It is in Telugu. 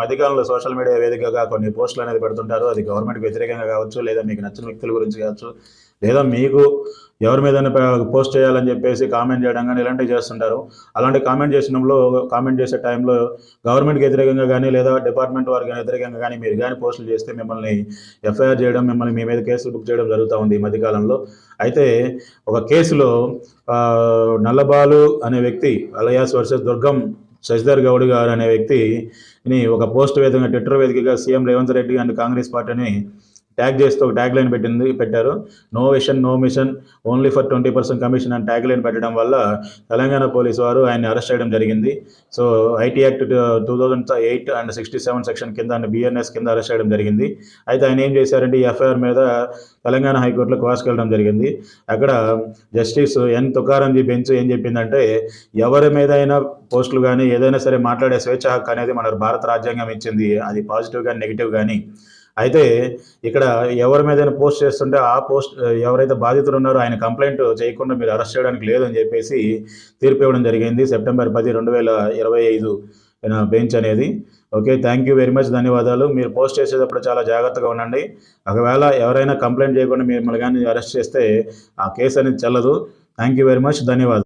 మధ్యకాలంలో సోషల్ మీడియా వేదికగా కొన్ని పోస్టులు అనేది పెడుతుంటారు. అది గవర్నమెంట్కి వ్యతిరేకంగా కావచ్చు లేదా మీకు నచ్చిన వ్యక్తుల గురించి కావచ్చు లేదా మీకు ఎవరి మీద పోస్ట్ చేయాలని చెప్పేసి కామెంట్ చేయడం కానీ ఇలాంటివి చేస్తుంటారు. అలాంటి కామెంట్ చేసినప్పుడు కామెంట్ చేసే టైంలో గవర్నమెంట్కి వ్యతిరేకంగా కానీ లేదా డిపార్ట్మెంట్ వారికి వ్యతిరేకంగా కానీ మీరు కానీ పోస్టులు చేస్తే మిమ్మల్ని ఎఫ్ఐఆర్ చేయడం మిమ్మల్ని మీ మీద కేసులు బుక్ చేయడం జరుగుతూ ఉంది ఈ మధ్యకాలంలో. అయితే ఒక కేసులో నల్లబాలు అనే వ్యక్తి అలయాస్ వర్సెస్ దుర్గం శశిధర్ గౌడ్ గారు అనే వ్యక్తిని ఒక పోస్ట్ వేదికగా ట్విట్టర్ వేదికగా సీఎం రేవంత్ రెడ్డి అండ్ కాంగ్రెస్ పార్టీని ట్యాగ్ చేస్తూ ఒక ట్యాగ్ లైన్ పెట్టింది పెట్టారు. No vision no mission only for twenty percent commission అని ట్యాగ్ లైన్ పెట్టడం వల్ల తెలంగాణ పోలీసు వారు ఆయన్ని అరెస్ట్ చేయడం జరిగింది. So IT act two thousand eight and sixty seven section కింద అండ్ బిఎన్ఎస్ కింద అరెస్ట్ చేయడం జరిగింది. అయితే ఆయన ఏం చేశారంటే ఈ ఎఫ్ఐఆర్ మీద తెలంగాణ హైకోర్టులో క్వాస్కెళ్ళడం జరిగింది. అక్కడ జస్టిస్ ఎన్ తుకారంజీ బెంచ్ ఏం చెప్పిందంటే ఎవరి మీద అయినా పోస్టులు కానీ ఏదైనా సరే మాట్లాడే స్వేచ్ఛ హక్కు అనేది మన భారత రాజ్యాంగం ఇచ్చింది. అది పాజిటివ్ కానీ నెగిటివ్ కానీ అయితే ఇక్కడ ఎవరి మీదైనా పోస్ట్ చేస్తుంటే ఆ పోస్ట్ ఎవరైతే బాధితులు ఉన్నారో ఆయన కంప్లైంట్ చేయకుండా మీరు అరెస్ట్ చేయడానికి లేదని చెప్పేసి తీర్పు ఇవ్వడం జరిగింది. సెప్టెంబర్ పది రెండు వేల ఇరవై ఐదు బెంచ్ అనేది. Okay thank you very much ధన్యవాదాలు. మీరు పోస్ట్ చేసేటప్పుడు చాలా జాగ్రత్తగా ఉండండి. ఒకవేళ ఎవరైనా కంప్లైంట్ చేయకుండా మిమ్మల్ని కానీ అరెస్ట్ చేస్తే ఆ కేసు అనేది చెల్లదు. థ్యాంక్ యూ వెరీ మచ్ ధన్యవాదాలు.